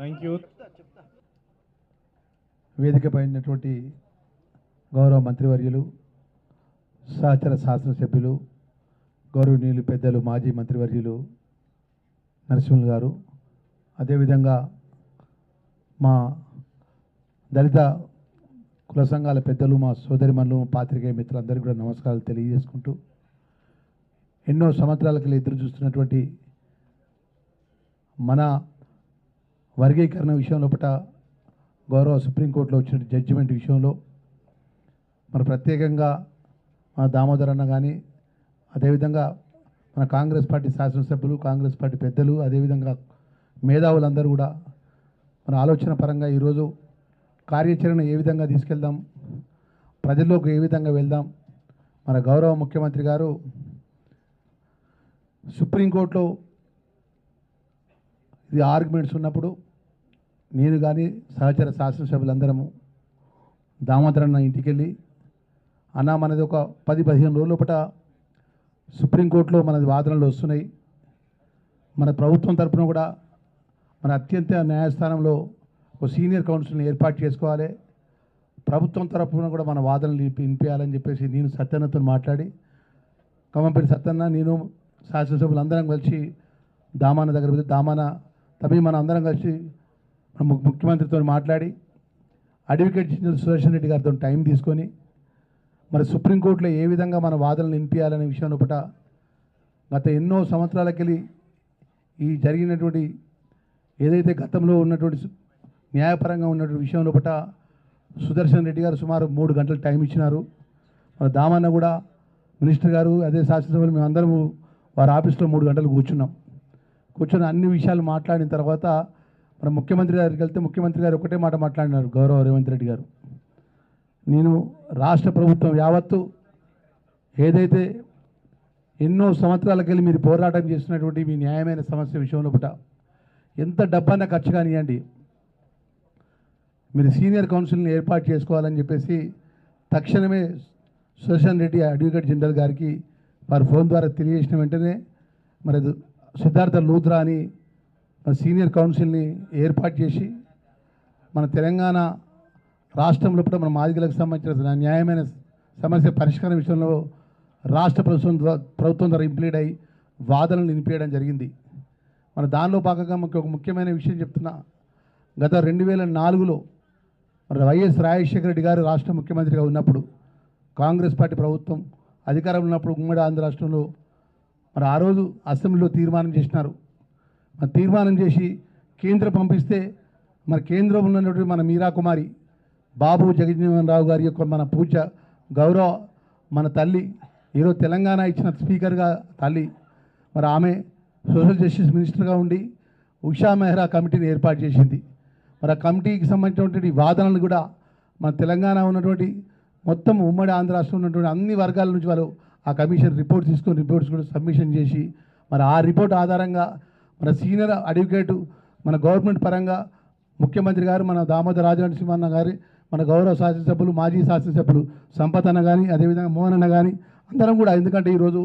Thank you వేదికపై ఉన్నటువంటి గౌరవ మంత్రివర్యులు సహచర శాసనసభ్యులు గౌరవనీయులు పెద్దలు మాజీ మంత్రివర్యులు నరసింహులు గారు అదేవిధంగా మా దళిత కుల సంఘాల పెద్దలు మా సోదరిమణులు పాత్రికేయ మిత్రులందరికీ కూడా నమస్కారాలు తెలియజేసుకుంటూ ఎన్నో సంవత్సరాలకి ఎదురు చూస్తున్నటువంటి మన వర్గీకరణ విషయంలో పట గౌరవ సుప్రీంకోర్టులో వచ్చిన జడ్జిమెంట్ విషయంలో మన ప్రత్యేకంగా మన దామోదర్ అన్న కానీ అదేవిధంగా మన కాంగ్రెస్ పార్టీ శాసనసభ్యులు కాంగ్రెస్ పార్టీ పెద్దలు అదేవిధంగా మేధావులందరూ కూడా మన ఆలోచన పరంగా ఈరోజు కార్యాచరణ ఏ విధంగా తీసుకెళ్దాం ప్రజల్లోకి ఏ విధంగా వెళ్దాం మన గౌరవ ముఖ్యమంత్రి గారు సుప్రీంకోర్టులో ఇది ఆర్గ్యుమెంట్స్ ఉన్నప్పుడు నేను కానీ సహచర శాసనసభ్యులందరము దామోదరన్న ఇంటికి వెళ్ళి అన్న మనది ఒక పది పదిహేను రోజుల లోపల సుప్రీంకోర్టులో మనది వాదనలు వస్తున్నాయి. మన ప్రభుత్వం తరపున కూడా మన అత్యంత న్యాయస్థానంలో ఒక సీనియర్ కౌన్సిల్ని ఏర్పాటు చేసుకోవాలి. ప్రభుత్వం తరపున కూడా మన వాదనలు వినిపించాలని చెప్పేసి నేను సత్యన్నతో మాట్లాడి కమ్మంపల్లి సత్యన్న నేను శాసనసభ్యులు అందరం కలిసి దామాన దగ్గర దామాన తమి మన అందరం కలిసి ముఖ్యమంత్రితో మాట్లాడి అడ్వకేట్ జనరల్ సుదర్శన్ రెడ్డి గారితో టైం తీసుకొని మరి సుప్రీంకోర్టులో ఏ విధంగా మన వాదనలు నింపించాలనే విషయం లోపల గత ఎన్నో సంవత్సరాలకెళ్ళి ఈ జరిగినటువంటి ఏదైతే గతంలో ఉన్నటువంటి న్యాయపరంగా ఉన్నటువంటి విషయం లోపల సుదర్శన్ రెడ్డి గారు సుమారు మూడు గంటలు టైం ఇచ్చినారు. మన దామన్న కూడా మినిస్టర్ గారు అదే శాసనసభ్యులు మేమందరము వారి ఆఫీస్లో మూడు గంటలు కూర్చున్నాం. కూర్చొని అన్ని విషయాలు మాట్లాడిన తర్వాత మన ముఖ్యమంత్రి గారికి వెళ్తే ముఖ్యమంత్రి గారు ఒకటే మాట మాట్లాడినారు గౌరవ రేవంత్ రెడ్డి గారు. నేను రాష్ట్ర ప్రభుత్వం యావత్తు ఏదైతే ఎన్నో సంవత్సరాలకెళ్ళి మీరు పోరాటం చేస్తున్నటువంటి మీ న్యాయమైన సమస్య విషయంలో పుట ఎంత డబ్బన్నా ఖర్చు కానివ్వండి మీరు సీనియర్ కౌన్సిల్ని ఏర్పాటు చేసుకోవాలని చెప్పేసి తక్షణమే సుదర్శన్ రెడ్డి అడ్వకేట్ జనరల్ గారికి వారి ఫోన్ ద్వారా తెలియజేసిన వెంటనే మరి సిద్ధార్థ లూత్రా అని సీనియర్ కౌన్సిల్ని ఏర్పాటు చేసి మన తెలంగాణ రాష్ట్రంలో కూడా మన మాదిగలకు సంబంధించిన న్యాయమైన సమస్య పరిష్కారం విషయంలో రాష్ట్ర ప్రభుత్వం ప్రభుత్వం ద్వారా ఇంప్లీడ్ అయ్యి వాదనలు నిలిపేయడం జరిగింది. మన దానిలో భాగంగా ఒక ముఖ్యమైన విషయం చెప్తున్నా. గత రెండు వేల నాలుగులో వైఎస్ రాజశేఖర రెడ్డి గారు రాష్ట్ర ముఖ్యమంత్రిగా ఉన్నప్పుడు కాంగ్రెస్ పార్టీ ప్రభుత్వం అధికారంలో ఉన్నప్పుడు ఉమ్మడి ఆంధ్ర రాష్ట్రంలో మరి ఆ రోజు అసెంబ్లీలో తీర్మానం చేసినారు. మరి తీర్మానం చేసి కేంద్రం పంపిస్తే మరి కేంద్రంలో ఉన్నటువంటి మన మీరా కుమారి బాబు జగజ్జీవన్ రావు గారి యొక్క మన పూజ గౌరవ మన తల్లి ఈరోజు తెలంగాణ ఇచ్చిన స్పీకర్గా తల్లి మరి ఆమె సోషల్ జస్టిస్ మినిస్టర్గా ఉండి ఉషా మెహ్రా కమిటీని ఏర్పాటు చేసింది. మరి ఆ కమిటీకి సంబంధించినటువంటి వాదనలు కూడా మన తెలంగాణ ఉన్నటువంటి మొత్తం ఉమ్మడి ఆంధ్ర రాష్ట్రంలో ఉన్నటువంటి అన్ని వర్గాల నుంచి వాళ్ళు ఆ కమిషన్ రిపోర్ట్ తీసుకొని రిపోర్ట్స్ కూడా సబ్మిషన్ చేసి మరి ఆ రిపోర్ట్ ఆధారంగా మన సీనియర్ అడ్వకేటు మన గవర్నమెంట్ పరంగా ముఖ్యమంత్రి గారు మన దామోదర రాజనరసింహన్న గారి మన గౌరవ శాసనసభ్యులు మాజీ శాసనసభ్యులు సంపత్ అన్న కానీ అదేవిధంగా మోహన్ అన్న కానీ అందరం కూడా ఎందుకంటే ఈరోజు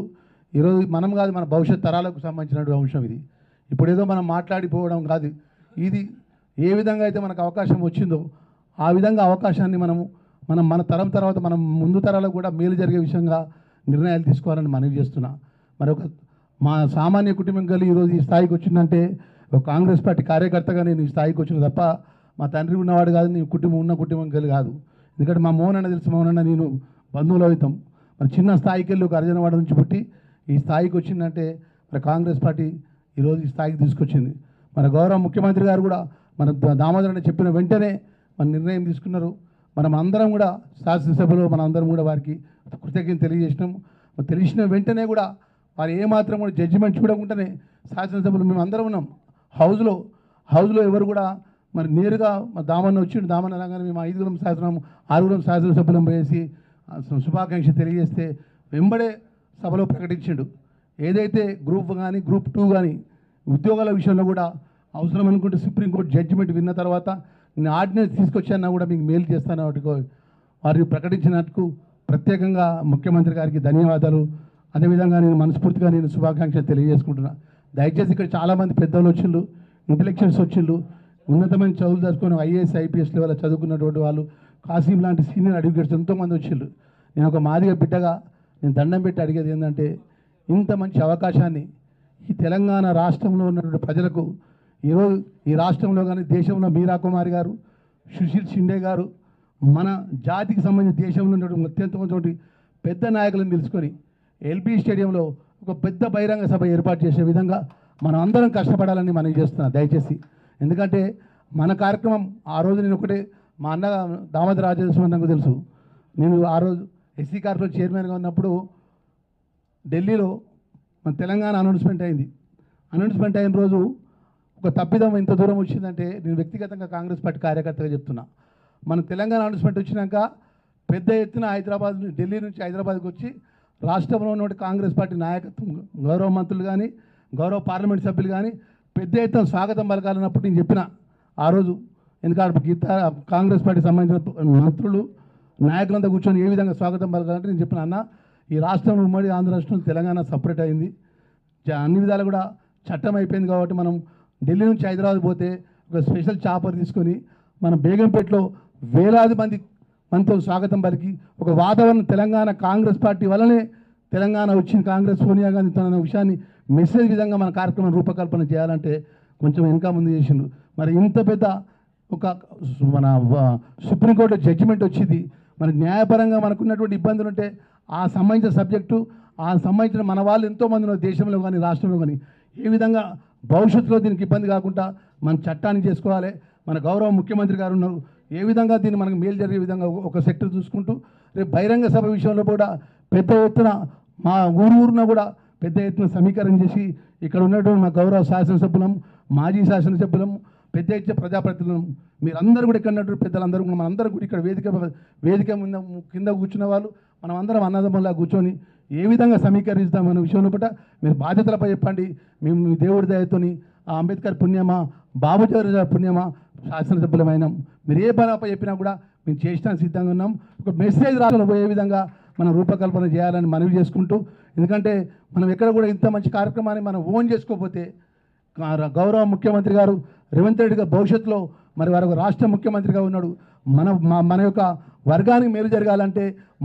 ఈరోజు మనం కాదు మన భవిష్యత్ తరాలకు సంబంధించినటువంటి అంశం ఇది. ఇప్పుడేదో మనం మాట్లాడిపోవడం కాదు. ఇది ఏ విధంగా అయితే మనకు అవకాశం వచ్చిందో ఆ విధంగా అవకాశాన్ని మనము మనం మన తరం తర్వాత మనం ముందు తరాలకు కూడా మేలు జరిగే విషయంగా నిర్ణయాలు తీసుకోవాలని మనవి చేస్తున్నా. మరి ఒక మా సామాన్య కుటుంబం కలిగి ఈరోజు ఈ స్థాయికి వచ్చిందంటే ఒక కాంగ్రెస్ పార్టీ కార్యకర్తగా నేను ఈ స్థాయికి వచ్చిన తప్ప మా తండ్రి ఉన్నవాడు కాదు నీ కుటుంబం ఉన్న కుటుంబం కలిగి కాదు. ఎందుకంటే మా మోహన్ అన్న తెలుసు మోహన్ అన్న నేను బంధువులు అవుతాం మరి చిన్న స్థాయికి వెళ్ళి ఒక అర్జనవాడ నుంచి పుట్టి ఈ స్థాయికి వచ్చిందంటే మరి కాంగ్రెస్ పార్టీ ఈరోజు ఈ స్థాయికి తీసుకొచ్చింది. మన గౌరవ ముఖ్యమంత్రి గారు కూడా మన ద- చెప్పిన వెంటనే మన నిర్ణయం తీసుకున్నారు. మనం అందరం కూడా శాసనసభలో మన అందరం కూడా వారికి కృతజ్ఞత తెలియజేసినాం. తెలిసిన వెంటనే కూడా వారు ఏమాత్రం కూడా జడ్జిమెంట్ చూడకుండానే శాసనసభలో మేము అందరం ఉన్నాం. హౌస్లో హౌస్లో ఎవరు కూడా మరి నేరుగా మా దామన్న వచ్చిండు దామన్న రాగానే మేము ఐదుగురం శాసనం ఆరుగురం శాసనసభ్యులం వేసి శుభాకాంక్ష తెలియజేస్తే వెంబడే సభలో ప్రకటించిండు. ఏదైతే గ్రూప్ కానీ గ్రూప్ టూ కానీ ఉద్యోగాల విషయంలో కూడా అవసరం అనుకుంటే సుప్రీంకోర్టు జడ్జిమెంట్ విన్న తర్వాత నేను ఆర్డినెన్స్ తీసుకొచ్చానా కూడా మీకు మేలు చేస్తాను. వాటికి వారు ప్రకటించినట్టుకు ప్రత్యేకంగా ముఖ్యమంత్రి గారికి ధన్యవాదాలు. అదేవిధంగా నేను మనస్ఫూర్తిగా నేను శుభాకాంక్షలు తెలియజేసుకుంటున్నా. దయచేసి ఇక్కడ చాలామంది పెద్దలు వచ్చిండ్రు ఇంటలెక్చువల్స్ వచ్చిండ్రు. ఉన్నతమైన చదువులు చదువుకొని ఐఏఎస్ ఐపీఎస్ లెవెల్ చదువుకున్నటువంటి వాళ్ళు కాసిం లాంటి సీనియర్ అడ్వకేట్స్ ఎంతోమంది వచ్చిండ్రు. నేను ఒక మాదిగ బిడ్డగా నేను దండం పెట్టి అడిగేది ఏంటంటే ఇంత మంచి అవకాశాన్ని ఈ తెలంగాణ రాష్ట్రంలో ఉన్నటువంటి ప్రజలకు ఈరోజు ఈ రాష్ట్రంలో కానీ దేశంలో మీరా కుమారి గారు సుశీల్ షిండే గారు మన జాతికి సంబంధించిన దేశంలో ఉన్నటువంటి అత్యంతమైనటువంటి పెద్ద నాయకులను తెలుసుకొని ఎల్బీ స్టేడియంలో ఒక పెద్ద బహిరంగ సభ ఏర్పాటు చేసే విధంగా మనం అందరం కష్టపడాలని మనం చేస్తున్నా దయచేసి. ఎందుకంటే మన కార్యక్రమం ఆ రోజు నేను ఒకటే మా అన్న దామోదర రాజేశ్వర నాకు తెలుసు. నేను ఆ రోజు ఎస్సీ కార్పొరేట్ చైర్మన్గా ఉన్నప్పుడు ఢిల్లీలో మన తెలంగాణ అనౌన్స్మెంట్ అయింది. అనౌన్స్మెంట్ అయిన రోజు ఒక తప్పిదం ఇంత దూరం వచ్చిందంటే నేను వ్యక్తిగతంగా కాంగ్రెస్ పార్టీ కార్యకర్తగా చెప్తున్నా. మన తెలంగాణ అనౌన్స్మెంట్ వచ్చినాక పెద్ద ఎత్తున హైదరాబాద్ నుంచి ఢిల్లీ నుంచి హైదరాబాద్కి వచ్చి రాష్ట్రంలో ఉన్నటువంటి కాంగ్రెస్ పార్టీ నాయకత్వం గౌరవ మంత్రులు కానీ గౌరవ పార్లమెంట్ సభ్యులు కానీ పెద్ద ఎత్తున స్వాగతం పలకాలన్నప్పుడు నేను చెప్పిన ఆ రోజు. ఎందుకంటే గీత కాంగ్రెస్ పార్టీ సంబంధించిన మంత్రులు నాయకులంతా కూర్చొని ఏ విధంగా స్వాగతం పలకాలంటే నేను చెప్పిన అన్న ఈ రాష్ట్రం ఉమ్మడి ఆంధ్ర రాష్ట్రం తెలంగాణ సపరేట్ అయింది. అన్ని విధాలు కూడా చట్టం అయిపోయింది కాబట్టి మనం ఢిల్లీ నుంచి హైదరాబాద్ పోతే ఒక స్పెషల్ చాపర్ తీసుకొని మన బేగంపేటలో వేలాది మంది మనతో స్వాగతం పలికి. ఒక వాతావరణం తెలంగాణ కాంగ్రెస్ పార్టీ వల్లనే తెలంగాణ వచ్చిన కాంగ్రెస్ సోనియా గాంధీ తన విషయాన్ని మెసేజ్ విధంగా మన కార్యక్రమం రూపకల్పన చేయాలంటే కొంచెం వెనక ముందు చేసిండు. మరి ఇంత పెద్ద ఒక మన సుప్రీంకోర్టు జడ్జిమెంట్ వచ్చింది. మరి న్యాయపరంగా మనకున్నటువంటి ఇబ్బందులు ఉంటే ఆ సంబంధించిన సబ్జెక్టు ఆ సంబంధించిన మన వాళ్ళు ఎంతోమంది దేశంలో కానీ రాష్ట్రంలో కానీ ఏ విధంగా భవిష్యత్తులో దీనికి ఇబ్బంది కాకుండా మన చట్టాన్ని చేసుకోవాలి. మన గౌరవ ముఖ్యమంత్రి గారు ఉన్నారు. ఏ విధంగా దీన్ని మనకు మేలు జరిగే విధంగా ఒక- సెక్టర్ చూసుకుంటూ రేపు బహిరంగ సభ విషయంలో కూడా పెద్ద ఎత్తున మా ఊరు ఊరున కూడా పెద్ద ఎత్తున సమీకరణ చేసి ఇక్కడ ఉన్నటువంటి మా గౌరవ శాసనసభ్యులం మాజీ శాసనసభ్యులం పెద్ద ఎత్తున ప్రజాప్రతినిధులం మీరందరూ కూడా ఇక్కడ ఉన్నటువంటి పెద్దలందరూ కూడా మనందరూ కూడా ఇక్కడ వేదిక వేదిక ముందు కింద కూర్చున్న వాళ్ళు మనం అందరం అన్నదమ్ములా కూర్చొని ఏ విధంగా సమీకరిస్తాం అనే విషయంలో పట్ల మీరు బాధ్యతలపై చెప్పండి. మేము మీ దేవుడి దయతోని ఆ అంబేద్కర్ పుణ్యమా బాబు పుణ్యమా శాసనసభ్యులమైన మీరు ఏ పనపై చెప్పినా కూడా మేము చేసినా సిద్ధంగా ఉన్నాం. ఒక మెసేజ్ రాష్ట్రంలో పోయే విధంగా మనం రూపకల్పన చేయాలని మనవి చేసుకుంటూ ఎందుకంటే మనం ఎక్కడ కూడా ఇంత మంచి కార్యక్రమాన్ని మనం ఓన్ చేసుకోకపోతే గౌరవ ముఖ్యమంత్రి గారు రేవంత్ రెడ్డి గారు భవిష్యత్తులో మరి వారు రాష్ట్ర ముఖ్యమంత్రిగా ఉన్నాడు. మన మన యొక్క వర్గానికి మేలు జరగాలంటే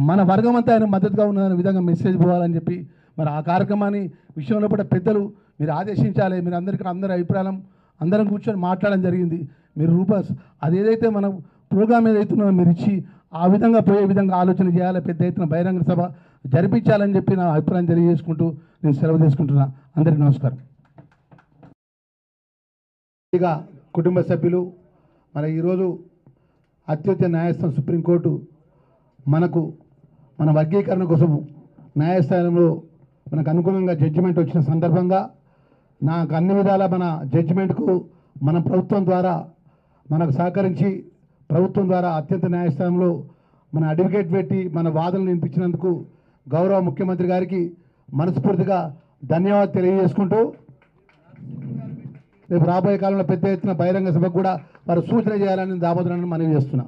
మన వర్గం అంతా ఆయన మద్దతుగా ఉన్నదనే విధంగా మెసేజ్ పోవాలని చెప్పి మరి ఆ కార్యక్రమాన్ని విషయంలో కూడా పెద్దలు మీరు ఆదేశించాలి. మీరు అందరికీ అందరి అభిప్రాయం అందరం కూర్చొని మాట్లాడడం జరిగింది. మీరు రూపాస్ అది ఏదైతే మనం ప్రోగ్రామ్ ఏదైతుందో మీరు ఇచ్చి ఆ విధంగా పోయే విధంగా ఆలోచన చేయాలి పెద్ద ఎత్తున బహిరంగ సభ జరిపించాలని చెప్పి నా అభిప్రాయం తెలియజేసుకుంటూ నేను సెలవు తీసుకుంటున్నా. అందరికీ నమస్కారం. ఇక కుటుంబ సభ్యులు మరి ఈరోజు అత్యున్నత న్యాయస్థానం సుప్రీంకోర్టు మనకు మన వర్గీకరణ కోసం న్యాయస్థానంలో మనకు అనుగుణంగా జడ్జిమెంట్ వచ్చిన సందర్భంగా నాకు అన్ని విధాల మన జడ్జిమెంట్కు మన ప్రభుత్వం ద్వారా మనకు సహకరించి ప్రభుత్వం ద్వారా అత్యంత న్యాయస్థానంలో మన అడ్వకేట్ పెట్టి మన వాదనలు వినిపించినందుకు గౌరవ ముఖ్యమంత్రి గారికి మనస్ఫూర్తిగా ధన్యవాదాలు తెలియజేసుకుంటూ రేపు రాబోయే కాలంలో పెద్ద ఎత్తున బహిరంగ సభకు కూడా వారు సూచన చేయాలని దామోదరాన్ని మనవి చేస్తున్నాం.